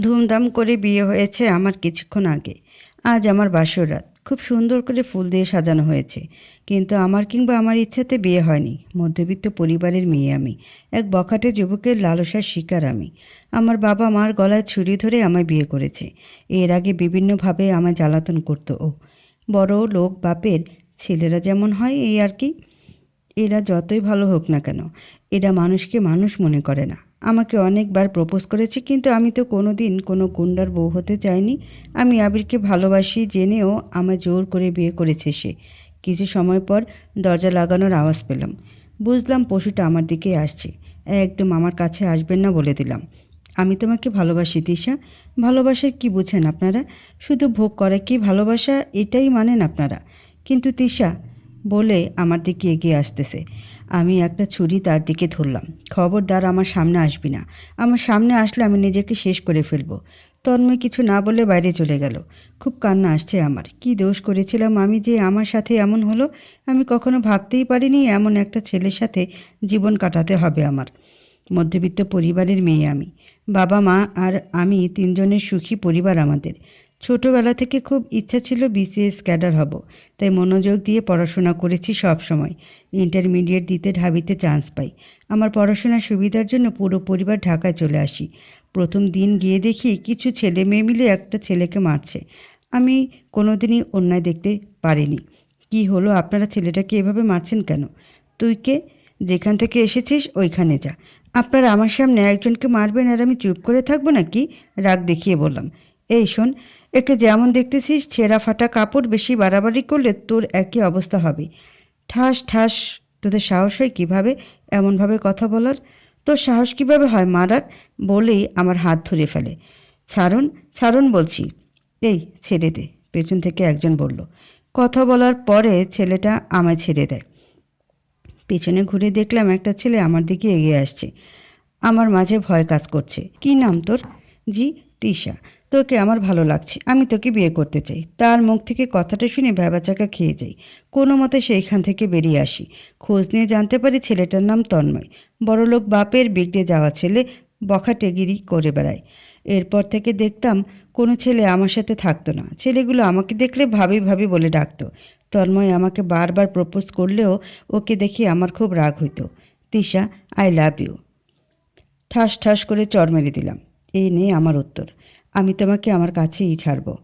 ধুমধাম করে বিয়ে হয়েছে আমার কিছুক্ষণ আগে। আজ আমার বাসর রাত। খুব সুন্দর করে ফুল দিয়ে সাজানো হয়েছে। কিন্তু আমার কিংবা আমার ইচ্ছাতে বিয়ে হয়নি। মধ্যবিত্ত পরিবারের মেয়ে আমি। এক বখাটে যুবকের লালসার শিকার আমি। আমার বাবা মার গলায় ছুরি ধরে আমায় বিয়ে করেছে। এর আগে বিভিন্নভাবে আমায় জ্বালাতন করতো ও। বড় লোক বাপের ছেলেরা যেমন হয়, এই আর কি। এরা যতই ভালো হোক না কেন এরা মানুষকে মানুষ মনে করে না। আমাকে অনেকবার প্রপোজ করেছে, কিন্তু আমি তো কোনো দিন কোনো গুন্ডার বউ হতে চাইনি। আমি আবিরকে ভালোবাসি জেনেও আমার জোর করে বিয়ে করেছে সে। কিছু সময় পর দরজা লাগানোর আওয়াজ পেলাম। বুঝলাম পশুটা আমার দিকে আসছে। একদম আমার কাছে আসবেন না বলে দিলাম। আমি তোমাকে ভালোবাসি, দিশা। ভালোবাসার কি বুঝেন আপনারা? শুধু ভোগ করে কি ভালোবাসা? এটাই মানেন আপনারা। কিন্তু তিশা বলে আমার দিকে এগিয়ে আসতেছে। আমি একটা ছুরি তার দিকে ধরলাম। খবরদার আমার সামনে আসবি না। আমার সামনে আসলে আমি নিজেকে শেষ করে ফেলব। তন্ময় কিছু না বলে বাইরে চলে গেল। খুব কান্না আসছে আমার। কি দোষ করেছিলাম আমি যে আমার সাথে এমন হলো? আমি কখনো ভাবতেই পারিনি এমন একটা ছেলের সাথে জীবন কাটাতে হবে আমার। মধ্যবিত্ত পরিবারের মেয়ে আমি। বাবা, মা আর আমি তিনজনের সুখী পরিবার আমাদের। ছোটবেলা থেকে খুব ইচ্ছা ছিল বিসিএস ক্যাডার হব, তাই মনোযোগ দিয়ে পড়াশোনা করেছি সব সময়। ইন্টারমিডিয়েট দিতে ঢাবিতে চান্স পাই। আমার পড়াশোনার সুবিধার জন্য পুরো পরিবার ঢাকায় চলে আসি। প্রথম দিন গিয়ে দেখি কিছু ছেলে মেয়ে মিলে একটা ছেলেকে মারছে। আমি কোনোদিনই অন্যায় দেখতে পারিনি। কি হলো? আপনারা ছেলেটাকে এভাবে মারছেন কেন? তুই কে? যেখান থেকে এসেছিস ওইখানে যা। আপনারা আমার সামনে একজনকে মারবেন আর আমি চুপ করে থাকব নাকি? রাগ দেখিয়ে বললাম। এই শোন একে যেমন দেখতেছিস, ছেঁড়া ফাটা কাপড় বেশি বাড়াবাড়ি করলে তোর একই অবস্থা হবে। ঠাস ঠাস, তোদের সাহস হয় কীভাবে? এমনভাবে কথা বলার? তোর সাহস কীভাবে হয় মারার? বলেই আমার হাত ধরে ফেলে। ছাড়ুন ছাড়ুন বলছি। এই, ছেড়ে দে। পেছন থেকে একজন বলল। কথা বলার পরে ছেলেটা আমায় ছেড়ে দেয়। পেছনে ঘুরে দেখলাম একটা ছেলে আমার দিকে এগিয়ে আসছে। আমার মাঝে ভয় কাজ করছে। কি নাম তোর? জি, তিশা। তোকে আমার ভালো লাগছে, আমি তোকে বিয়ে করতে চাই। তার মুখ থেকে কথাটা শুনে ভ্যাবাচাকা খেয়ে যাই। কোনো মতে সেইখান থেকে বেরিয়ে আসি। খোঁজ নিয়ে জানতে পারি ছেলেটার নাম তন্ময়। বড়লোক বাপের বিগড়ে যাওয়া ছেলে বখাটেগিরি করে বেড়ায়। এরপর থেকে দেখতাম কোনো ছেলে আমার সাথে থাকতো না। ছেলেগুলো আমাকে দেখলে ভাবি ভাবি বলে ডাকতো। তন্ময় আমাকে বারবার প্রপোজ করলেও ওকে দেখে আমার খুব রাগ হইতো। Tisha, I love you. ঠাস ঠাস করে চর মেরে দিলাম। এই নিয়ে আমার উত্তর। আমি তোমাকে আমার কাছেই ছাড়ব।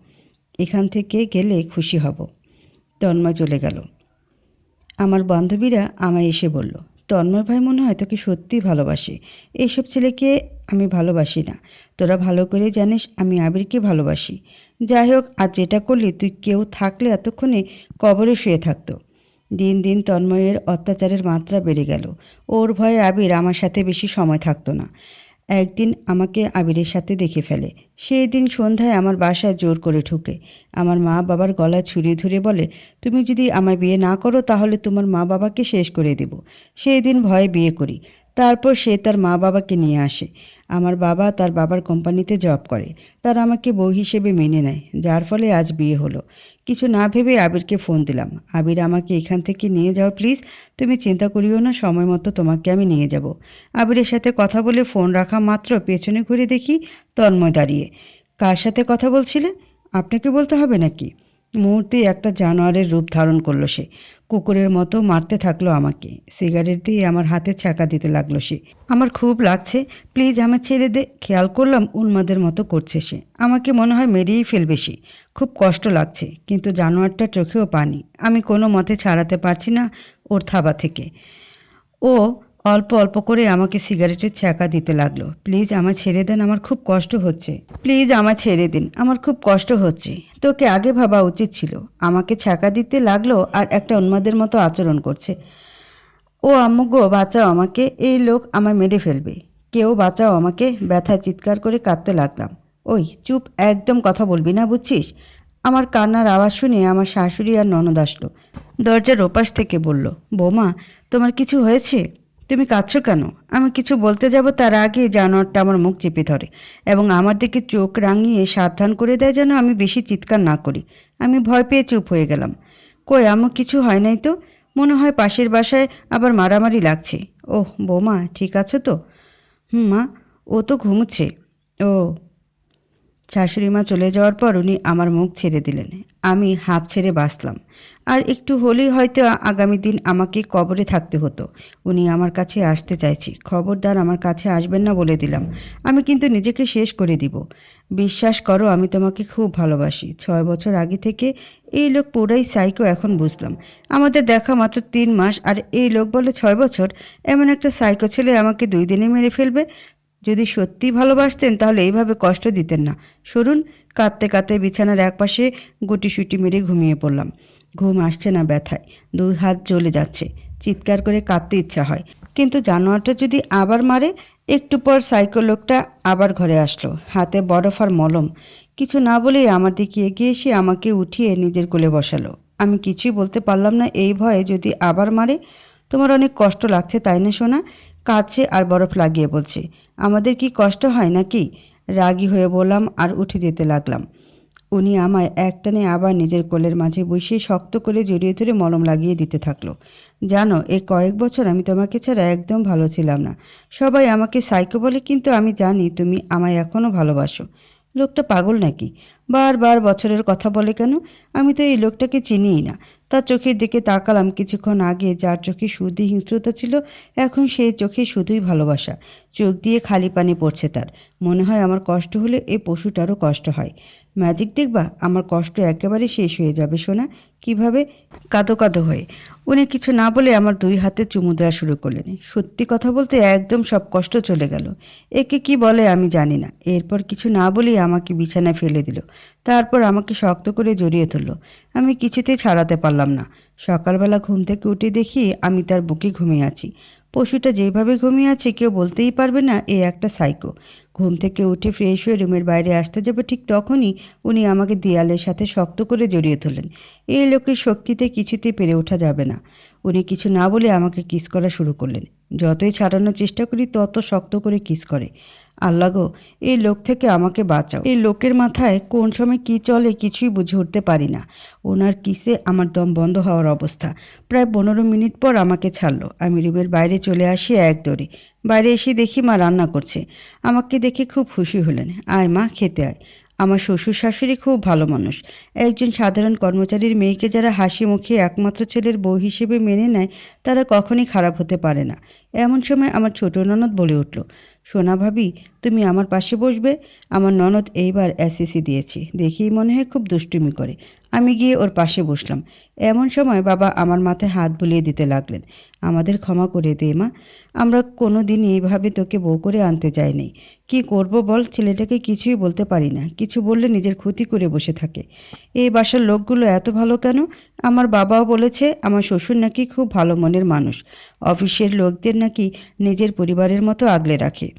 এখান থেকে গেলে খুশি হব। তন্ময় চলে গেল। আমার বান্ধবীরা আমায় এসে বলল, তন্ময় ভাই মনে হয় তোকে সত্যিই ভালোবাসে। এইসব ছেলেকে আমি ভালোবাসি না। তোরা ভালো করে জানিস আমি আবিরকে ভালোবাসি। যাই হোক, আজ যেটা করলি তুই কেউ থাকলে এতক্ষণে কবরে শুয়ে থাকতো। দিন দিন তন্ময়ের অত্যাচারের মাত্রা বেড়ে গেল। ওর ভয়ে আবির আমার সাথে বেশি সময় থাকতো না। একদিন আমাকে আবিরের সাথে দেখে ফেলে। সেই দিন সন্ধ্যায় আমার বাসায় জোর করে ঢুকে। আমার মা বাবার গলা ছুরি ধরে বলে, তুমি যদি আমায় বিয়ে না করো তাহলে তোমার মা বাবাকে শেষ করে দেব। সেই দিন ভয়ে বিয়ে করি। তারপর সে তার মা বাবাকে নিয়ে আসে। আমার বাবা তার বাবার কোম্পানিতে জব করে। তারা আমাকে বউ হিসেবে মেনে নেয়, যার ফলে আজ বিয়ে হলো। কিছু না ভেবে আবিরকে ফোন দিলাম। আবির আমাকে এখান থেকে নিয়ে যাও প্লিজ তুমি চিন্তা করিও না, সময় মতো তোমাকে আমি নিয়ে যাব। আবিরের সাথে কথা বলে ফোন রাখা মাত্র পেছনে ঘুরে দেখি তন্ময় দাঁড়িয়ে। কার সাথে কথা বলছিলে? আপনাকে বলতে হবে নাকি? মুহূর্তেই একটা জানোয়ারের রূপ ধারণ করল সে। কুকুরের মতো মারতে থাকল আমাকে। সিগারেট দিয়ে আমার হাতে ছাকা দিতে লাগল সে। আমার খুব লাগছে। প্লিজ আমার ছেড়ে দে। খেয়াল করলাম উন্মাদের মতো করছে সে। আমাকে মনে হয় মেরেই ফেলবে সে। খুব কষ্ট লাগছে, কিন্তু জানোয়ারটা চোখেও পানি। আমি কোনো মতে ছাড়াতে পারছি না ওর থাবা থেকে। ও অল্প অল্প করে আমাকে সিগারেটের ছ্যাঁকা দিতে লাগল। প্লিজ আমার ছেড়ে দেন, আমার খুব কষ্ট হচ্ছে। প্লিজ আমার ছেড়ে দিন, আমার খুব কষ্ট হচ্ছে। তোকে আগে ভাবা উচিত ছিল। আমাকে ছ্যাঁকা দিতে লাগল আর একটা উন্মাদের মতো আচরণ করছে। ও আম্মু গো, বাঁচাও আমাকে, এই লোক আমায় মেরে ফেলবে। কেউ বাঁচাও আমাকে, ব্যথায় চিৎকার করে কাঁদতে লাগলাম। ওই, চুপ, একদম কথা বলবি না, বুঝছিস? আমার কান্নার আওয়াজ শুনে আমার শাশুড়ি আর ননদ আসলো। দরজার ওপাশ থেকে বলল, বৌমা, তোমার কিছু হয়েছে? তুমি কাঁদছো কেন? আমি কিছু বলতে যাব তার আগে জানোয়ারটা আমার মুখ চেপে ধরে এবং আমার দিকে চোখ রাঙিয়ে সাবধান করে দেয় যেন আমি বেশি চিৎকার না করি। আমি ভয় পেয়ে চুপ হয়ে গেলাম। কই, আমার কিছু হয় নাই তো? মনে হয় পাশের বাসায় আবার মারামারি লাগছে। ওহ, বৌমা, ঠিক আছো তো? হুম, মা, ও তো ঘুমুচ্ছে। ও শাশুড়ি মা চলে যাওয়ার পর উনি আমার মুখ ছেড়ে দিলেন। আমি হাঁপ ছেড়ে বাঁচলাম। আর একটু হলেই হয়তো আগামী দিন আমাকে কবরে থাকতে হতো। উনি আমার কাছে আসতে চাইছি। খবরদার আমার কাছে আসবেন না বলে দিলাম। আমি কিন্তু নিজেকে শেষ করে দিব। বিশ্বাস করো, আমি তোমাকে খুব ভালোবাসি। ছয় বছর আগে থেকে এই লোক পুরাই সাইকো এখন বুঝলাম। আমাদের দেখা মাত্র তিন মাস, আর এই লোক বলে ছয় বছর। এমন একটা সাইকো ছেলে আমাকে দুই দিনে মেরে ফেলবে। যদি সত্যি ভালোবাসতেন, তাহলে এইভাবে কষ্ট দিতেন না। সরুন, কাঁদতে কাঁদতে বিছানার একপাশে গুটি সুটি মেরে ঘুমিয়ে পড়লাম। ঘুম আসছে না ব্যথায় দুই হাত জ্বলে যাচ্ছে, চিৎকার করে কাঁদতে ইচ্ছা হয়। কিন্তু জানোয়ারটা যদি আবার মারে, একটু পর সাইকো লোকটা আবার ঘরে আসলো, হাতে বরফ আর মলম। কিছু না বলেই আমার দিকে এগিয়ে এসে আমাকে উঠিয়ে নিজের কোলে বসালো। আমি কিছুই বলতে পারলাম না, এই ভয়ে যদি আবার মারে, তোমার অনেক কষ্ট লাগছে, তাই না শোনা কাছে আর বরফ লাগিয়ে বলছে, আমাদের কি কষ্ট হয় নাকি? রাগী হয়ে বললাম আর উঠে যেতে লাগলাম। উনি আমায় একটানে আবার নিজের কোলের মাঝে বসিয়ে শক্ত করে জড়িয়ে ধরে মলম লাগিয়ে দিতে থাকল। জানো এই কয়েক বছর আমি তোমাকে ছাড়া একদম ভালো ছিলাম না। সবাই আমাকে সাইকো বলে, কিন্তু আমি জানি তুমি আমায় এখনও ভালোবাসো। লোকটা পাগল নাকি? বারবার বছরের কথা বলে কেন? আমি তো এই লোকটাকে চিনিই না। তার চোখের দিকে তাকালাম কিছুক্ষণ আগে, যার চোখে শুধু হিংস্রতা ছিল, এখন সেই চোখে শুধুই ভালোবাসা। চোখ দিয়ে খালি পানি পড়ছে তার। মনে হয় আমার কষ্ট হলে এ পশুটারও কষ্ট হয়। ম্যাজিক দেখবা? আমার কষ্ট একেবারে শেষ হয়ে যাবে শোনা কীভাবে? কাঁদো কাঁদো হয়ে। উনি কিছু না বলে আমার দুই হাতে চুমু দেওয়া শুরু করলেন। সত্যি কথা বলতে একদম সব কষ্ট চলে গেল। একে কি বলে আমি জানি না। এরপর কিছু না বলেই আমাকে বিছানায় ফেলে দিল। তারপর আমাকে শক্ত করে জড়িয়ে ধরলো। আমি কিছুতেই ছাড়াতে পারলাম না। সকালবেলা ঘুম থেকে উঠে দেখি আমি তার বুকে ঘুমিয়ে আছি। পশুটা যেভাবে ঘুমিয়ে আছে কেউ বলতেই পারবে না, এ একটা সাইকো ঘুম থেকে উঠে ফ্রেশ হয়ে রুমের বাইরে আসতে যাবে, ঠিক তখনই উনি আমাকে দেয়ালের সাথে শক্ত করে জড়িয়ে তোলেন এই লোকের শক্তিতে কিছুতে পেরে ওঠা যাবে না। উনি কিছু না বলে আমাকে কিস করা শুরু করলেন। যতই ছাড়ানোর চেষ্টা করি, তত শক্ত করে কিস করে। আল্লাহ গো, এই লোক থেকে আমাকে বাঁচাও। এই লোকের মাথায় কোন সময় কি চলে কিছুই বুঝে উঠতে পারি না। ওনার কিসে আমার দম বন্ধ হওয়ার অবস্থা। প্রায় পনেরো মিনিট পর আমাকে ছাড়লো। আমি রুমের বাইরে চলে আসি এক দৌড়ে। বাইরে এসে দেখি মা রান্না করছে। আমাকে দেখে খুব খুশি হলেন। আয় মা, খেতে আয়। আমার শ্বশুর শাশুড়ি খুব ভালো মানুষ। একজন সাধারণ কর্মচারীর মেয়েকে যারা হাসি মুখে একমাত্র ছেলের বউ হিসেবে মেনে নেয়, তারা কখনই খারাপ হতে পারে না। এমন সময় আমার ছোট ননদ বলে উঠল, সোনা ভাবি, তুমি আমার পাশে বসবে। আমার ননদ এইবার এসএসসি দিয়েছে। দেখেই মনে হয় খুব দুষ্টুমি করে। আমি গিয়ে ওর পাশে বসলাম। এমন সময় বাবা আমার মাথায় হাত বুলিয়ে দিতে লাগলেন। আমাদের ক্ষমা করে দে, মা। আমরা কোনো দিন এইভাবে তোকে বউ করে আনতে যাইনি কি করব বল? ছেলেটাকে কিছুই বলতে পারি না। কিছু বললে নিজের ক্ষতি করে বসে থাকে। এই বাসার লোকগুলো এত ভালো কেন? আমার বাবাও বলেছে, আমার শ্বশুর নাকি খুব ভালো মনের মানুষ। অফিসের লোকদের নাকি নিজের পরিবারের মতো আগলে রাখে।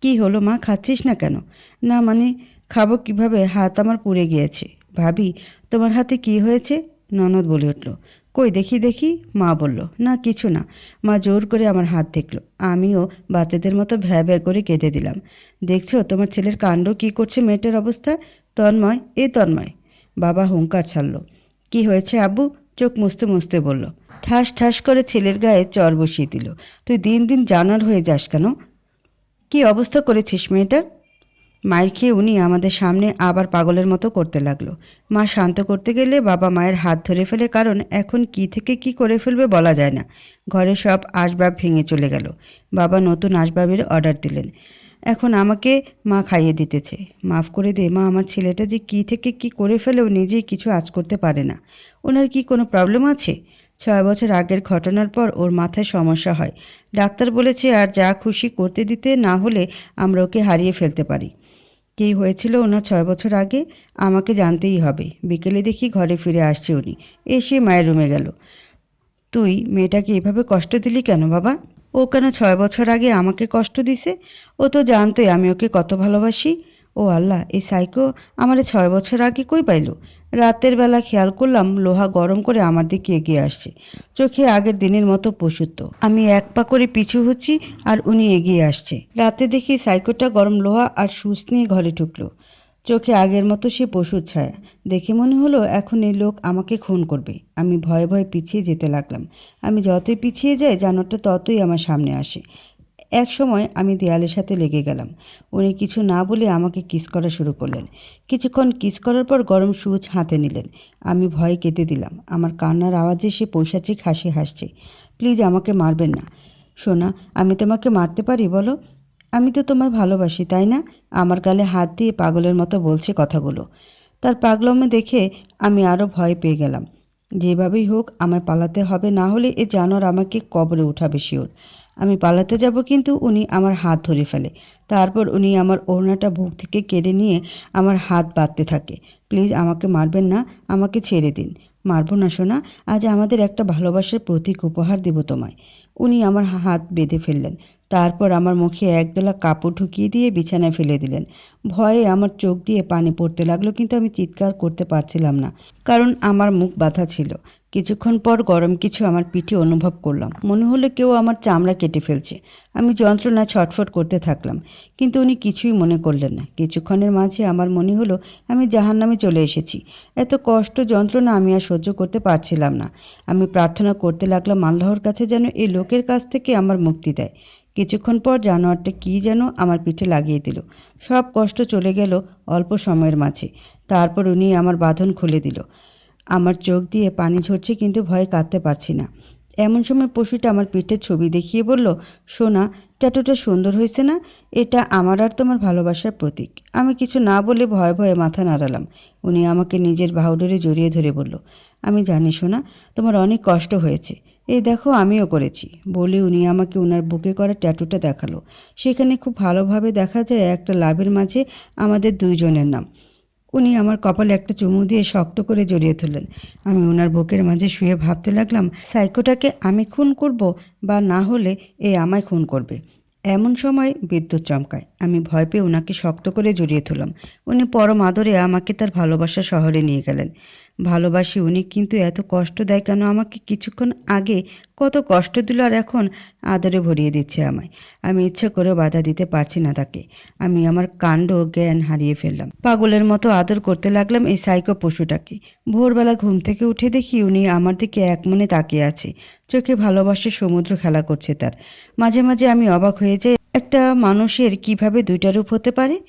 কি হলো, মা? খাচ্ছিস না কেন? না মানে খাব কীভাবে? হাত আমার পুড়ে গিয়েছে। ভাবি তোমার হাতে কি হয়েছে? ননদ বলে উঠল, কই দেখি দেখি। মা বলল, না, কিছু না। মা জোর করে আমার হাত দেখল। আমিও বাচ্চাদের মতো ভ্যা ভ্যা করে কেঁদে দিলাম। দেখছ, তোমার ছেলের কাণ্ড, কি করছে মেয়েটার অবস্থা? তন্ময়, এ তন্ময়। বাবা হুঙ্কার ছাড়লো, কি হয়েছে আব্বু? চোখ মুছতে মুছতে বলল, ঠাস ঠাস করে ছেলের গায়ে চর বসিয়ে দিল। তুই দিন দিন জানার হয়ে যাস কেন? কি অবস্থা করেছিস মেয়েটার? মায়ের খেয়ে উনি আমাদের সামনে আবার পাগলের মতো করতে লাগল। মা শান্ত করতে গেলে বাবা মায়ের হাত ধরে ফেলে কারণ এখন কি থেকে কি করে ফেলবে বলা যায় না। ঘরে সব আসবাব ভেঙে চলে গেল। বাবা নতুন আসবাবের অর্ডার দিলেন। এখন আমাকে মা খাইয়ে দিতেছে। মাফ করে দে মা, আমার ছেলেটা যে কি থেকে কি করে ফেলেও নিজেই কিছু আজ করতে পারে না। ওনার কি কোনো প্রবলেম আছে? ছয় বছর আগের ঘটনার পর ওর মাথায় সমস্যা হয়। ডাক্তার বলেছে, আর যা খুশি করতে দিতে না হলে আমরা ওকে হারিয়ে ফেলতে পারি। কী হয়েছিল ওনার ছয় বছর আগে, আমাকে জানতেই হবে। বিকেলে দেখি ঘরে ফিরে আসছে উনি। এসে মায়ের রুমে গেল। তুই মেয়েটাকে এভাবে কষ্ট দিলি কেন বাবা? ও কেন ছয় বছর আগে আমাকে কষ্ট দিছে? ও তো জানতোই আমি ওকে কত ভালোবাসি। ও আল্লাহ, এই সাইকো আমার ছয় বছর আগে কই পাইলো? রাতের বেলা খেয়াল করলাম লোহা গরম করে আমার দিকে এগিয়ে আসছে। চোখে আগের দিনের মতো পশুত্ব আমি এক পা করে পিছু হচ্ছি আর উনি এগিয়ে আসছে। রাতে দেখি সাইকোটা গরম লোহা আর সুচ নিয়ে ঘরে ঢুকলো। চোখে আগের মতো সে পশুর ছায়া। দেখে মনে হলো এখন এই লোক আমাকে খুন করবে। আমি ভয়ে ভয়ে পিছিয়ে যেতে লাগলাম। আমি যতই পিছিয়ে যাই জানোয়ারটা ততই আমার সামনে আসে। এক সময় আমি দেয়ালের সাথে লেগে গেলাম। উনি কিছু না বলে আমাকে কিস করা শুরু করলেন। কিছুক্ষণ কিস করার পর গরম সুচ হাতে নিলেন। আমি ভয় কেটে দিলাম। আমার কান্নার আওয়াজে সে পৈশাচিক হাসি হাসছে। প্লিজ আমাকে মারবেন না। সোনা, আমি তোমাকে মারতে পারি, বলো? আমি তো তোমায় ভালোবাসি, তাই না? আমার গালে হাত দিয়ে পাগলের মতো বলছে কথাগুলো। তার পাগলমে দেখে আমি আরও ভয় পেয়ে গেলাম। যেভাবেই হোক আমায় পালাতে হবে, না হলে এ জানোয়ার আমাকে কবরে উঠাবে শিওর। আমি পালাতে যাব কিন্তু উনি আমার হাত ধরে ফেলে। তারপর উনি আমার ওড়নাটা বুক থেকে কেড়ে নিয়ে আমার হাত বাঁধতে থাকে। প্লিজ আমাকে মারবেন না, আমাকে ছেড়ে দিন। মারবো না শোনা আজ আমাদের একটা ভালোবাসার প্রতীক উপহার দেব তোমায়। উনি আমার হাত বেঁধে ফেললেন। তারপর আমার মুখে একদলা কাপড় ঢুকিয়ে দিয়ে বিছানায় ফেলে দিলেন। ভয়ে আমার চোখ দিয়ে পানি পড়তে লাগল, কিন্তু আমি চিৎকার করতে পারছিলাম না, কারণ আমার মুখ বাঁধা ছিল। কিছুক্ষণ পর গরম কিছু আমার পিঠে অনুভব করলাম। মনে হলো কেউ আমার চামড়া কেটে ফেলছে। আমি যন্ত্রণা ছটফট করতে থাকলাম, কিন্তু উনি কিছুই মনে করলেন না। কিছুক্ষণের মাঝে আমার মনে হলো আমি জাহান নামে চলে এসেছি। এত কষ্ট, যন্ত্রণা আমি আর সহ্য করতে পারছিলাম না। আমি প্রার্থনা করতে লাগলাম আল্লাহর কাছে যেন এই লোকের কাছ থেকে আমার মুক্তি দেয়। কিছুক্ষণ পর জানোয়ারটা কী যেন আমার পিঠে লাগিয়ে দিল। সব কষ্ট চলে গেল অল্প সময়ের মাঝে। তারপর উনি আমার বাঁধন খুলে দিল। আমার চোখ দিয়ে পানি ঝরছে কিন্তু ভয়ে কাঁদতে পারছি না। এমন সময় পশুটা আমার পেটের ছবি দেখিয়ে বলল, সোনা, ট্যাটুটা সুন্দর হয়েছে না? এটা আমার আর তোমার ভালোবাসার প্রতীক। আমি কিছু না বলে ভয়ে ভয়ে মাথা নাড়ালাম। উনি আমাকে নিজের বাহুডোরে জড়িয়ে ধরে বলল, আমি জানি সোনা, তোমার অনেক কষ্ট হয়েছে। এই দেখো, আমিও করেছি। বলে উনি আমাকে ওনার বুকে করা ট্যাটুটা দেখাল। সেখানে খুব ভালোভাবে দেখা যায় একটা লাভের মাঝে আমাদের দুইজনের নাম। উনি আমার কপালে একটা চুমু দিয়ে শক্ত করে জড়িয়ে ধরলেন। আমি ওনার বুকের মাঝে শুয়ে ভাবতে লাগলাম, সাইকোটাকে আমি খুন করব বা না হলে এ আমায় খুন করবে? এমন সময় বিদ্যুৎ চমকায়। আমি ভয় পেয়ে ওনাকে শক্ত করে জড়িয়ে ধরলাম। উনি পরম আদরে আমাকে তার ভালোবাসা শহরে নিয়ে গেলেন। ভালোবাসি উনি, কিন্তু এত কষ্ট দেয় কেন আমাকে? কিছুক্ষণ আগে কত কষ্ট দিল আর এখন আদরে ভরিয়ে দিচ্ছে আমায়। আমি ইচ্ছে করেও বাধা দিতে পারছি না তাকে। আমি আমার কাণ্ড জ্ঞান হারিয়ে ফেললাম। পাগলের মতো আদর করতে লাগলাম এই সাইকো পশুটাকে। ভোরবেলা ঘুম থেকে উঠে দেখি উনি আমার দিকে এক মনে তাকিয়ে আছে। চোখে ভালোবাসার সমুদ্র খেলা করছে তার। মাঝে মাঝে আমি অবাক হয়ে যাই একটা মানুষের কীভাবে দুইটা রূপ হতে পারে?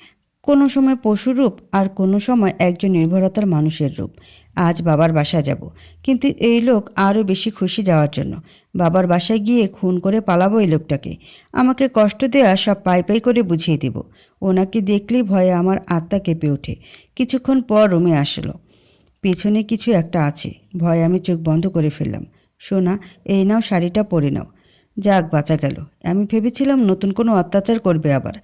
কোনো সময় পশু রূপ আর কোনো সময় একজন নির্ভরতার মানুষের রূপ। আজ বাবার বাসায় যাব। কিন্তু এই লোক আরও বেশি খুশি যাওয়ার জন্য। বাবার বাসায় গিয়ে খুন করে পালাবো এই লোকটাকে। আমাকে কষ্ট দেয়া সব পাই পাই করে বুঝিয়ে দিব। ওনাকে দেখলেই ভয়ে আমার আত্মা কেঁপে ওঠে। কিছুক্ষণ পর রুমে আসলো। পেছনে কিছু একটা আছে। ভয়ে আমি চোখ বন্ধ করে ফেললাম। সোনা, এই নাও শাড়িটা পরে নাও। যাক, বাঁচা গেল। আমি ভেবেছিলাম নতুন কোনো অত্যাচার করবে আবার।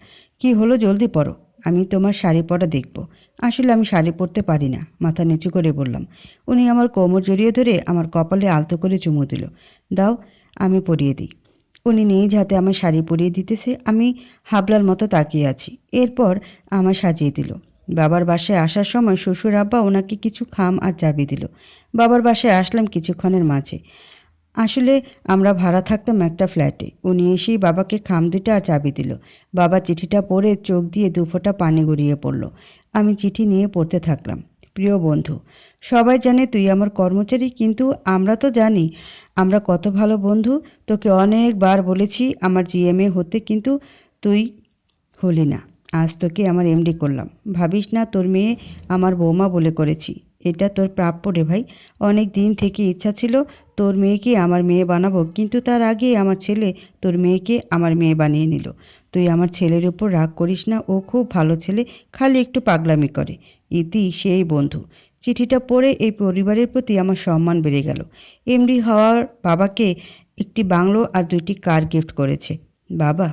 কি হলো জলদি পরো আমি তোমার শাড়ি পরা দেখব। আসলে আমি শাড়ি পরতে পারি না, মাথা নিচু করে বললাম। উনি আমার কোমর জড়িয়ে ধরে আমার কপালে আলতো করে চুমু দিল। দাও, আমি পরিয়ে দিই। উনি নিজ হাতে আমার শাড়ি পরিয়ে দিতেছে, আমি হাবলার মতো তাকিয়ে আছি। এরপর আমার সাজিয়ে দিল। বাবার বাসায় আসার সময় শ্বশুর আব্বা ওনাকে কিছু খাম আর চাবি দিল। বাবার বাসায় আসলাম কিছুক্ষণের মাঝে। আসলে আমরা ভাড়া থাকতাম একটা ফ্ল্যাটে। উনি এসেই বাবাকে খাম দুটা আর চাবি দিল। বাবা চিঠিটা পড়ে চোখ দিয়ে দুফোঁটা পানি গড়িয়ে পড়ল। আমি চিঠি নিয়ে পড়তে থাকলাম। প্রিয় বন্ধু, সবাই জানে তুই আমার কর্মচারী, কিন্তু আমরা তো জানি, আমরা কত ভালো বন্ধু। তোকে অনেকবার বলেছি আমার জিএমএ হতে, কিন্তু তুই হলি না। আজ তোকে আমার এমডি করলাম। ভাবিস না তোর মেয়ে আমার বৌমা বলে করেছি। এটা তোর প্রাপ্য রে ভাই। অনেক দিন থেকে ইচ্ছা ছিল তোর মেয়েকে আমার মেয়ে বানাবো, কিন্তু তার আগে আমার ছেলে তোর মেয়েকে আমার মেয়ে বানিয়ে নিল। তুই আমার ছেলের উপর রাগ করিস না, ও খুব ভালো ছেলে, খালি একটু পাগলামি করে। ইতি সেই বন্ধু। চিঠিটা পড়ে এই পরিবারের প্রতি আমার সম্মান বেড়ে গেল। এমডি হওয়ার বাবাকে একটি বাংলো আর দুইটি কার গিফট করেছে। বাবা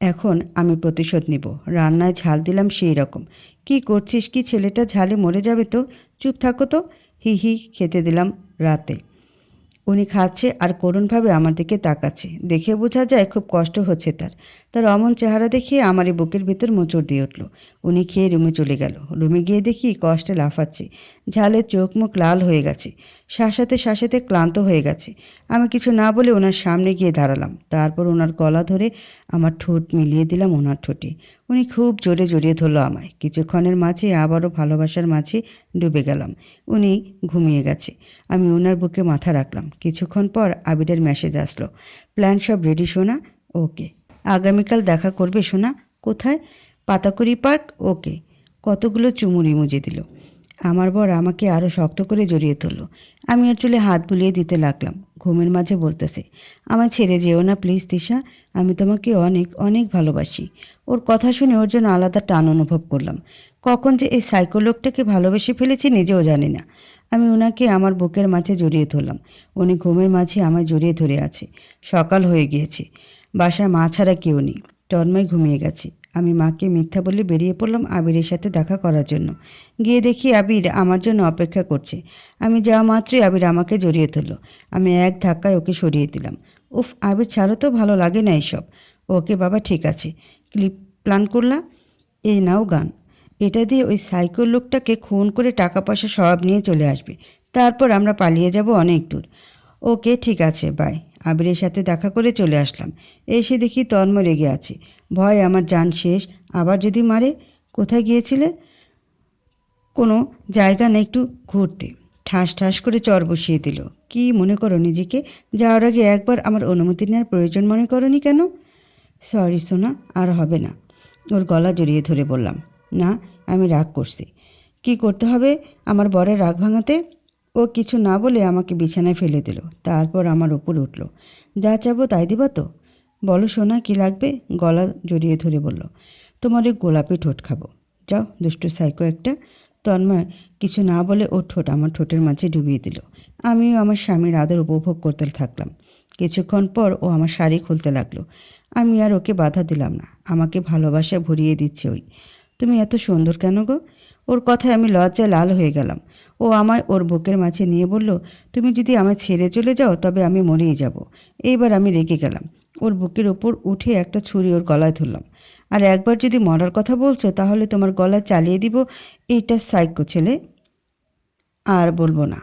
এখন আমি প্রতিশোধ নিব। রান্নায় ঝাল দিলাম সেই রকম। কি করছিস কি ছেলেটা ঝালে মরে যাবে তো? চুপ থাকো তো। হি হি, খেতে দিলাম রাতে। উনি খাচ্ছে আর করুণভাবে আমার দিকে তাকাচ্ছে। দেখে বোঝা যায় খুব কষ্ট হচ্ছে তার। তার অমন চেহারা দেখে আমারই বুকের ভিতর মোচড় দিয়ে উঠল। উনি খেয়ে রুমে চলে গেল। রুমে গিয়ে দেখি কষ্টে লাফাচ্ছে। ঝালে চোখ মুখ লাল হয়ে গেছে। শ্বাসাতে শ্বাসাতে ক্লান্ত হয়ে গেছে। আমি কিছু না বলে ওনার সামনে গিয়ে দাঁড়ালাম। তারপর ওনার গলা ধরে আমার ঠোঁট মিলিয়ে দিলাম ওনার ঠোঁটে। উনি খুব জোরে জড়িয়ে ধরলো আমায়। কিছুক্ষণের মাঝে আবারও ভালোবাসার মাঝে ডুবে গেলাম। উনি ঘুমিয়ে গেছে। আমি ওনার বুকে মাথা রাখলাম। কিছুক্ষণ পর আবিরের মেসেজ আসলো। প্ল্যান সব রেডি শোনা ওকে আগামীকাল দেখা করবে শোনা কোথায়? পাতাকুড়ি পার্ক? ওকে। কতগুলো চুমুরি মুজে দিল। আমার বর আমাকে আরও শক্ত করে জড়িয়ে তুলল আমি ওর চুলে হাত বুলিয়ে দিতে লাগলাম। ঘুমের মাঝে বলতেছে আমার ছেড়ে যেও না প্লিজ তিশা আমি তোমাকে অনেক অনেক ভালোবাসি। ওর কথা শুনে ওর জন্য আলাদা টান অনুভব করলাম। কখন যে এই সাইকো লোকটাকে ভালোবেসে ফেলেছি নিজেও জানি না। আমি ওনাকে আমার বুকের মাঝে জড়িয়ে ধরলাম। উনি ঘুমের মাঝে আমায় জড়িয়ে ধরে আছে। সকাল হয়ে গিয়েছে। বাসায় মা ছাড়া কেউ নেই। তন্ময় ঘুমিয়ে গেছে। আমি মাকে মিথ্যা বলে বেরিয়ে পড়লাম আবিরের সাথে দেখা করার জন্য। গিয়ে দেখি আবির আমার জন্য অপেক্ষা করছে। আমি যাওয়া মাত্রই আবির আমাকে জড়িয়ে ধরলো। আমি এক ধাক্কায় ওকে সরিয়ে দিলাম। উফ, আবির ছাড়ো তো ভালো লাগে না এইসব ওকে বাবা, ঠিক আছে। ক্লিপ প্ল্যান করলাম। এই নাও গান। এটা দিয়ে ওই সাইকো লোকটাকে খুন করে টাকা পয়সা সব নিয়ে চলে আসবে। তারপর আমরা পালিয়ে যাব অনেক দূর। ওকে, ঠিক আছে, বাই। আবিরের সাথে দেখা করে চলে আসলাম। এসে দেখি তন্ময় রেগে আছে। ভয়, আমার যান শেষ। আবার যদি মারে, কোথায় গিয়েছিলে? কোনো জায়গা নেই একটু ঘুরতে। ঠাস ঠাস করে চর বসিয়ে দিল। কি মনে করো নিজেকে? যাওয়ার আগে একবার আমার অনুমতি নেওয়ার প্রয়োজন মনে করনি কেন? সরি সোনা, আর হবে না। ওর গলা জড়িয়ে ধরে বললাম, না, আমি রাগ করছি। কি করতে হবে আমার বরের রাগ ভাঙাতে? ও কিছু না বলে আমাকে বিছানায় ফেলে দিল। তারপর আমার উপর উঠল। যা চাবো তাই দিবা তো? বলো সোনা, কি লাগবে? গলা জড়িয়ে ধরে বলল, তোমার ওই গোলাপি ঠোঁট খাব। যাও, দুষ্টু সাইকো একটা। তন্ময় কিছু না বলে ওর ঠোঁট আমার ঠোঁটের মাঝে ডুবিয়ে দিল। আমিও আমার স্বামীর আদর উপভোগ করতে থাকলাম। কিছুক্ষণ পর ও আমার শাড়ি খুলতে লাগল। আমি আর ওকে বাধা দিলাম না। আমাকে ভালোবাসা ভরিয়ে দিচ্ছে ওই। তুমি এত সুন্দর কেন গো? ওর কথায় আমি লজ্জায় লাল হয়ে গেলাম। ও আমায় ওর বুকের মাঝে নিয়ে বলল, তুমি যদি আমায় ছেড়ে চলে যাও, তবে আমি মরেই যাব। এইবার আমি রেগে গেলাম। ওর বুকের ওপর উঠে একটা ছুরি ওর গলায় ধরলাম। আর একবার যদি মরার কথা বলছো, তাহলে তোমার গলা চালিয়ে দিব, এইটা সাইকো ছেলে। আর বলব না।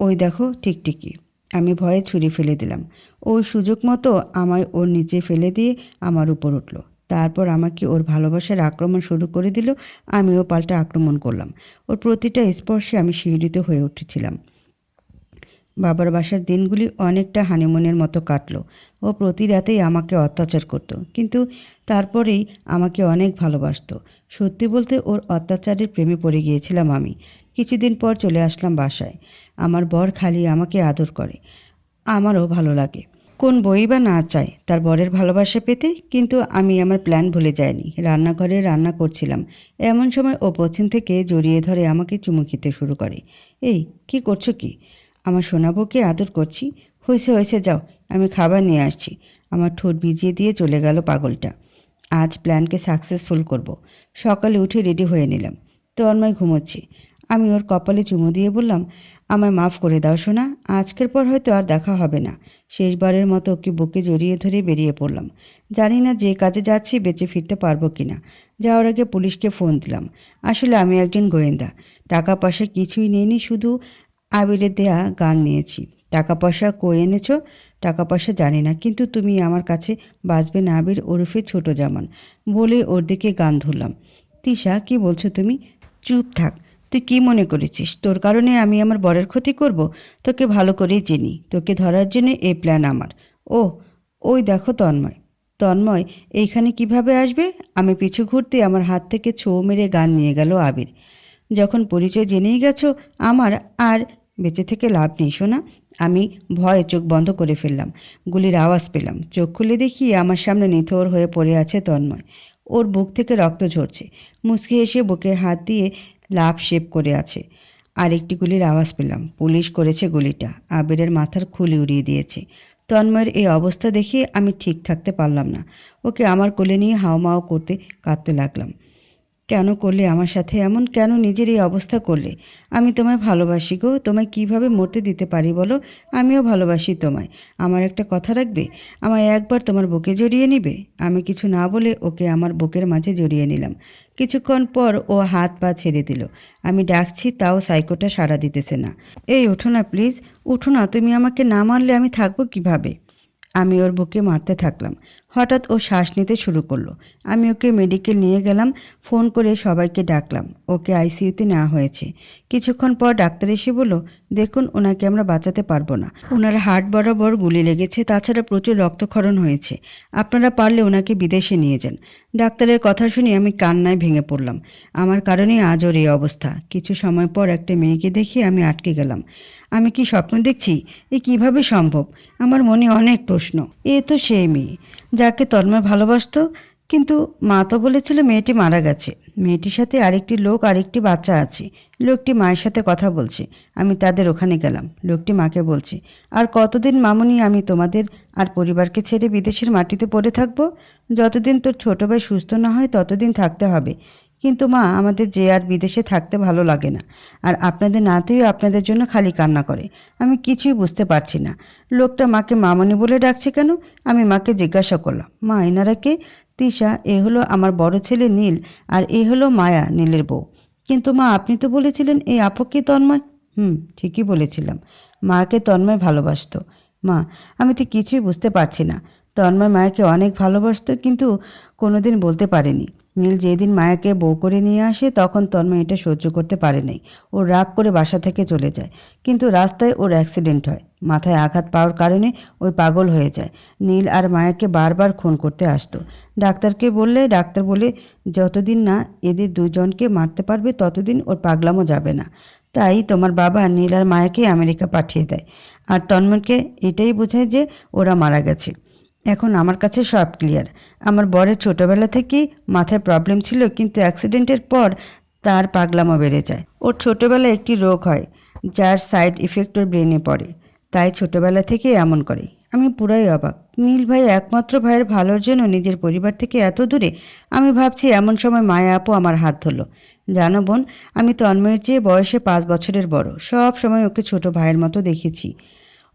ওই দেখো টিকটিকি আমি ভয়ে ছুরি ফেলে দিলাম। ওই সুযোগ মতো আমায় ওর নিচে ফেলে দিয়ে আমার উপর উঠল। তারপর আমাকে ওর ভালোবাসার আক্রমণ শুরু করে দিল, আমিও পাল্টা আক্রমণ করলাম। ওর প্রতিটা স্পর্শে আমি শিহরিত হয়ে উঠেছিলাম। বাবার বাসার দিনগুলি অনেকটা হানিমুনের মতো কাটলো। ও প্রতি রাতেই আমাকে অত্যাচার করত, কিন্তু তারপরেই আমাকে অনেক ভালোবাসতো। সত্যি বলতে ওর অত্যাচারের প্রেমে পড়ে গিয়েছিলাম আমি। কিছুদিন পর চলে আসলাম বাসায়। আমার বর খালি আমাকে আদর করে। আমারও ভালো লাগে। কোন বই বা না চায়, তার বরের ভালোবাসা পেতে কিন্তু আমি আমার প্ল্যান ভুলে যাইনি। রান্নাঘরে রান্না করছিলাম। এমন সময় ও পশ্চিম থেকে জড়িয়ে ধরে আমাকে চুমু খেতে শুরু করে। এই, কি করছ কি? আমার সোনাবুকে আদর করছি। হয়েছে হয়েছে যাও, আমি খাবার নিয়ে আসছি। আমার ঠোঁট ভিজিয়ে দিয়ে চলে গেল পাগলটা। আজ প্ল্যানকে সাকসেসফুল করব। সকালে উঠে রেডি হয়ে নিলাম। তন্ময় ঘুমোচ্ছে। আমি ওর কপালে চুমু দিয়ে বললাম আমায় মাফ করে দাও শোনা আজকের পর হয়তো আর দেখা হবে না। শেষবারের মতো ওকে বুকে জড়িয়ে ধরে বেরিয়ে পড়লাম। জানি না যে কাজে যাচ্ছি, বেঁচে ফিরতে পারব কি না যাওয়ার আগে পুলিশকে ফোন দিলাম। আসলে আমি একজন গোয়েন্দা। টাকা পয়সা কিছুই নিইনি, শুধু আবিরের দেয়া গান নিয়েছি। টাকা পয়সা কই এনেছো? টাকা পয়সা জানি না, কিন্তু তুমি আমার কাছে বাঁচবে না আবির ওরফে ছোট জামান বলে ওর দিকে গান ধরলাম। তিশা, কি বলছো তুমি? চুপ থাক। তুই কি মনে করেছিস? তোর কারণে আমি আমার বরের ক্ষতি করব? তোকে ভালো করেই চিনি। তোকে ধরার জন্য এই প্ল্যান আমার। ও ওই দেখো তন্ময়। তন্ময়, এইখানে কীভাবে আসবে? আমি পিছু ঘুরতে আমার হাত থেকে ছো মেরে গান নিয়ে গেল আবির। যখন পরিচয় জেনেই গেছো, আমার আর বেঁচে থেকে লাভ নেই শোনা আমি ভয়ে চোখ বন্ধ করে ফেললাম। গুলির আওয়াজ পেলাম। চোখ খুলে দেখি আমার সামনে নিথর হয়ে পড়ে আছে তন্ময়। ওর বুক থেকে রক্ত ঝরছে। মুসকে এসে বুকে হাত দিয়ে লাভ শেপ করে আছে। আরেকটি গুলির আওয়াজ পেলাম। পুলিশ করেছে গুলিটা। আবিরের মাথার খুলি উড়িয়ে দিয়েছে। তন্ময়ের এই অবস্থা দেখে আমি ঠিক থাকতে পারলাম না। ওকে আমার কোলে নিয়ে হাওমাও করতে কাঁদতে লাগলাম। কেন করলে আমার সাথে এমন? কেন নিজের এই অবস্থা করলে? আমি তোমায় ভালোবাসি গো। তোমায় কীভাবে মরতে দিতে পারি বলো? আমিও ভালোবাসি তোমায়। আমার একটা কথা রাখবে? আমায় একবার তোমার বুকে জড়িয়ে নিবে? আমি কিছু না বলে ওকে আমার বুকের মাঝে জড়িয়ে নিলাম। কিছুক্ষণ পর ও হাত পা ছেড়ে দিল। আমি ডাকছি, তাও সাইকোটা সাড়া দিতেছে না। এই, ওঠো না, প্লিজ। উঠো না, তুমি আমাকে না মারলে আমি থাকব কীভাবে? আমি ওর বুকে মারতে থাকলাম। হঠাৎ ও শ্বাস নিতে শুরু করল। আমি ওকে মেডিকেল নিয়ে গেলাম, ফোন করে সবাইকে ডাকলাম। ওকে আইসিইউতে নেওয়া হয়েছে। কিছুক্ষণ পর ডাক্তার এসে বলল, দেখুন, ওনাকে আমরা বাঁচাতে পারব না। ওনার হার্ট বরাবর গুলি লেগেছে, তাছাড়া প্রচুর রক্তক্ষরণ হয়েছে। আপনারা পারলে ওনাকে বিদেশে নিয়ে যান। ডাক্তারের কথা শুনে আমি কান্নায় ভেঙে পড়লাম। আমার কারণে আজ ওর এই অবস্থা। কিছু সময় পর একটা মেয়েকে দেখে আমি আটকে গেলাম। আমি কি স্বপ্ন দেখছি? এ কীভাবে সম্ভব? আমার মনে অনেক প্রশ্ন। এ তো সেই মেয়ে। যাকে তন্ময় ভালোবাসত, কিন্তু মা তো বলেছিল মেয়েটি মারা গেছে। মেয়েটির সাথে আরেকটি লোক, আরেকটি বাচ্চা আছে। লোকটি মায়ের সাথে কথা বলছে। আমি তাদের ওখানে গেলাম। লোকটি মাকে বলছে, আর কতদিন মামুনি, আমি তোমাদের আর পরিবারকে ছেড়ে বিদেশের মাটিতে পড়ে থাকব? যতদিন তোর ছোটো ভাই সুস্থ না হয়, ততদিন থাকতে হবে। কিন্তু মা, আমাদের যে আর বিদেশে থাকতে ভালো লাগে না। আর আপনাদের নাতিও আপনাদের জন্য খালি কান্না করে। আমি কিছুই বুঝতে পারছি না। লোকটা মাকে মামনি বলে ডাকছে কেন? আমি মাকে জিজ্ঞাসা করলাম, মা, এনারা কে? তিশা, এ হলো আমার বড় ছেলে নীল, আর এ হলো মায়া, নীলের বউ। কিন্তু মা, আপনি তো বলেছিলেন এই আপকি তন্ময়? হুম, ঠিকই বলেছিলাম। মাকে তন্ময় ভালোবাসতো। মা, আমি তো কিছুই বুঝতে পারছি না। তন্ময় মায়াকে অনেক ভালোবাসতো, কিন্তু কোনোদিন বলতে পারেনি। নীল যেদিন মায়াকে বউ করে নিয়ে আসে, তখন তন্ময় এটা সহ্য করতে পারে নাই। ও রাগ করে বাসা থেকে চলে যায়। কিন্তু রাস্তায় ওর অ্যাক্সিডেন্ট হয়। মাথায় আঘাত পাওয়ার কারণে ওই পাগল হয়ে যায়। নীল আর মায়াকে বারবার খুন করতে আসতো। ডাক্তারকে বললে, ডাক্তার বলে, যতদিন না এদের দুজনকে মারতে পারবে, ততদিন ওর পাগলামও যাবে না। তাই তোমার বাবা নীল আর মায়াকে আমেরিকা পাঠিয়ে দেয়। আর তন্ময়কে এটাই বোঝায় যে ওরা মারা গেছে। এখন আমার কাছে সব ক্লিয়ার আমার বরের ছোটবেলা থেকেই মাথায় প্রবলেম ছিল, কিন্তু অ্যাক্সিডেন্টের পর তার পাগলামো বেড়ে যায়। ওর ছোটবেলায় একটি রোগ হয়, যার সাইড ইফেক্ট ওর ব্রেনে পড়ে। তাই ছোটবেলা থেকে এমন করে। আমি পুরাই অবাক। নীল ভাই একমাত্র ভাইয়ের ভালোর জন্য নিজের পরিবার থেকে এত দূরে, আমি ভাবছি এমন সময় মায়া আপু আমার হাত ধরলো। জানো বোন, আমি তন্ময়ের চেয়ে বয়সে পাঁচ বছরের বড়। সব সময় ওকে ছোট ভাইয়ের মতো দেখেছি।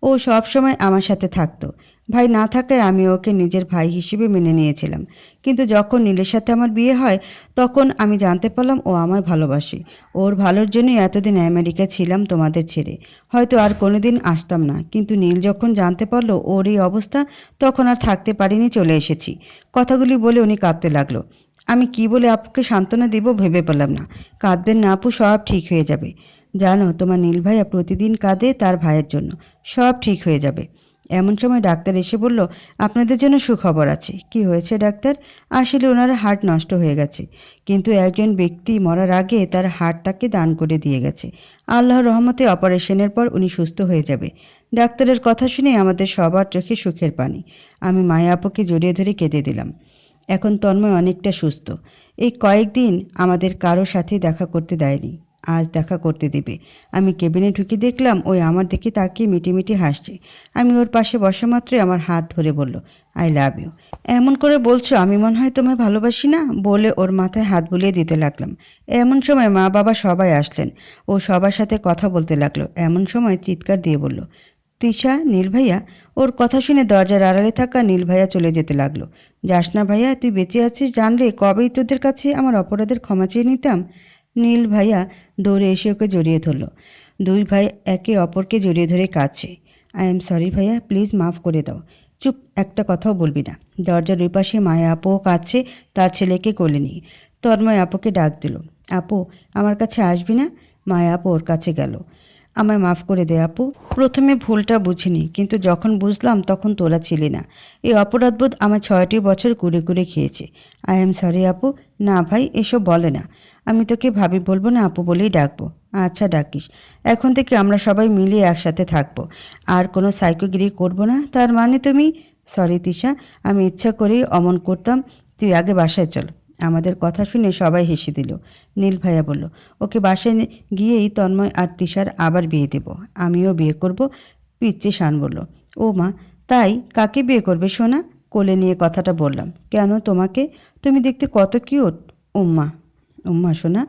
ও সব সময় আমার সাথে থাকতো। ভাই না থাকায় আমি ওকে নিজের ভাই হিসেবে মেনে নিয়েছিলাম। কিন্তু যখন নীলের সাথে আমার বিয়ে হয়, তখন আমি জানতে পারলাম ও আমায় ভালোবাসে। ওর ভালোর জন্যই এতদিন আমেরিকা ছিলাম তোমাদের ছেড়ে। হয়তো আর কোনোদিন আসতাম না। কিন্তু নীল যখন জানতে পারল ওর এই অবস্থা, তখন আর থাকতে পারিনি, চলে এসেছি। কথাগুলি বলে উনি কাঁদতে লাগল। আমি কি বলে আপুকে সান্ত্বনা দিব ভেবে পেলাম না। কাঁদবেন না আপু, সব ঠিক হয়ে যাবে। জানো, তোমার নীল ভাইয়া প্রতিদিন কাঁদে তার ভাইয়ের জন্য। সব ঠিক হয়ে যাবে। এমন সময় ডাক্তার এসে বলল, আপনাদের জন্য সুখবর আছে। কি হয়েছে ডাক্তার? আসলে ওনার হার্ট নষ্ট হয়ে গেছে। কিন্তু একজন ব্যক্তি মরার আগে তার হার্ট তাকে দান করে দিয়ে গেছে। আল্লাহর রহমতে অপারেশনের পর উনি সুস্থ হয়ে যাবে। ডাক্তারের কথা শুনে আমাদের সবার চোখে সুখের পানি। আমি মায়া আপুকে জড়িয়ে ধরে কেঁদে দিলাম। এখন তন্ময় অনেকটা সুস্থ। এই কয়েকদিন আমাদের কারও সাথে দেখা করতে দেয়নি। আজ দেখা করতে দেবে। আমি কেবিনে ঢুকে দেখলাম ওই আমার দিকে তাকিয়ে মিটিমিটি হাসছে। আমি ওর পাশে বসা মাত্রই আমার হাত ধরে বলল, আই লাভ ইউ। এমন করে বলছো, আমি মনে হয় তোমায় ভালোবাসি না? বলে ওর মাথায় হাত বুলিয়ে দিতে লাগলাম। এমন সময় মা বাবা সবাই আসলেন। ও সবার সাথে কথা বলতে লাগল। এমন সময় চিৎকার দিয়ে বলল, তিশা, নীল ভাইয়া? ওর কথা শুনে দরজার আড়ালে থাকা নীল ভাইয়া চলে যেতে লাগল। যাস না ভাইয়া, তুই বেঁচে আছিস জানলে কবেই তোদের কাছে আমার অপরাধের ক্ষমা চেয়ে নিতাম? নীল ভাইয়া দৌড়ে এসে ওকে জড়িয়ে ধরল। দুই ভাই একে অপরকে জড়িয়ে ধরে কাছে আই এম সরি ভাইয়া, প্লিজ মাফ করে দাও। চুপ, একটা কথাও বলবি না দরজার ওই পাশে মায়া আপুও কাছে তার ছেলেকে কোলে নিয়ে। তন্ময় আপুকে ডাক দিল, আপু, আমার কাছে আসবি না মায়া আপু ওর কাছে গেল। আমায় মাফ করে দে, আপু। প্রথমে ভুলটা বুঝিনি, কিন্তু যখন বুঝলাম তখন তোরা ছিলি না। এই অপরাধবোধ আমার ছয়টি বছর কুড়ে কুড়ে খেয়েছে। আই এম সরি আপু। না ভাই, এসব বলে না। আমি তোকে ভাবি বলব না, আপু বলেই ডাকবো। আচ্ছা ডাকিস। এখন থেকে আমরা সবাই মিলে একসাথে থাকব। আর কোনো সাইকোগিরি করব না। তার মানে তুমি সরি তিশা, আমি ইচ্ছা করেই অমন করতাম। তুই আগে বাসায় চল। আমাদের কথা শুনে সবাই হেসে দিল। নীল ভাইয়া বলল, ওকে বাসায় গিয়েই তন্ময় আর তিশার আবার বিয়ে দেব। আমিও বিয়ে করব। পিচ্ছি শান বলল, ও মা, তাই কাকে বিয়ে করবে সোনা? কোলে নিয়ে কথাটা বললাম, কেন তোমাকে? তুমি দেখতে কত কিউট। উম্মা উম্মা সোনা,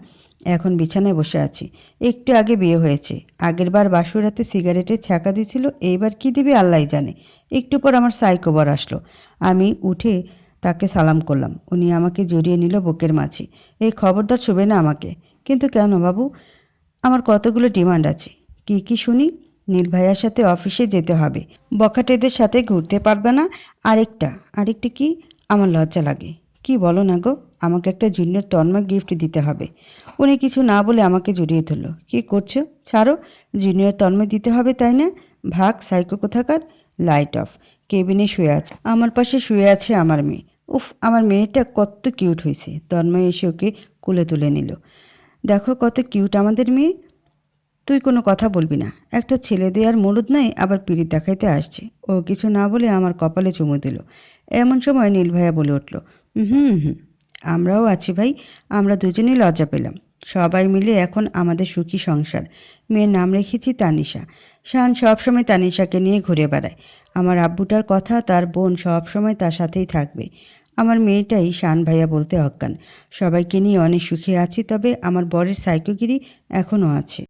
এখন বিছানায় বসে আছি। একটু আগে বিয়ে হয়েছে। আগের বার বাসুরাতে সিগারেটের ছ্যাঁকা দিছিল এইবার কি দিবে আল্লাহ জানে। একটু পর আমার সাইকোবার আসলো। আমি উঠে তাকে সালাম করলাম। উনি আমাকে জড়িয়ে নিল বুকের মাঝে। এই খবরদার ছুবে না আমাকে। কিন্তু কেন বাবু? আমার কতগুলো ডিমান্ড আছে। কি কি শুনি? নীল ভাইয়ার সাথে অফিসে যেতে হবে। বখাটেদের সাথে ঘুরতে পারবে না। আরেকটা আরেকটা কি? আমার লজ্জা লাগে। কি বলো না গো? আমাকে একটা জুনিয়র তন্ময় গিফট দিতে হবে। উনি কিছু না বলে আমাকে জড়িয়ে ধরলো। কি করছ? ছাড়ো। জুনিয়র তন্ময় দিতে হবে তাই না? ভাগ, সাইকো কোথাকার? Light off. কেবিনে শুয়ে আছে। আমার পাশে শুয়ে আছে আমার মেয়ে। উফ, আমার মেয়েটা কত কিউট হয়েছে। তন্ময় এসে ওকে কুলে তুলে নিল। দেখো কত কিউট আমাদের মেয়ে। তুই কোনো কথা বলবি না। একটা ছেলে দেওয়ার মরুদ নাই, আবার পিড়িত দেখাইতে আসছে। ও কিছু না বলে আমার কপালে চুমু দিল। এমন সময় নীল ভাইয়া বলে উঠল হুম হুম। আমরাও আছি ভাই, আমরা দুজনেই লজ্জা পেলাম। সবাই মিলে এখন আমাদের সুখী সংসার। মেয়ের নাম রেখেছি তানিশা। শান সবসময় তানিশাকে নিয়ে ঘুরে বেড়ায়। আমার আব্বুটার কথা তার বোন সবসময় তার সাথেই থাকবে। আমার মেয়েটাই শান ভাইয়া বলতে অজ্ঞান। সবাইকে নিয়ে অনেক সুখে আছি, তবে আমার বরের সাইকোগিরি এখনও আছে।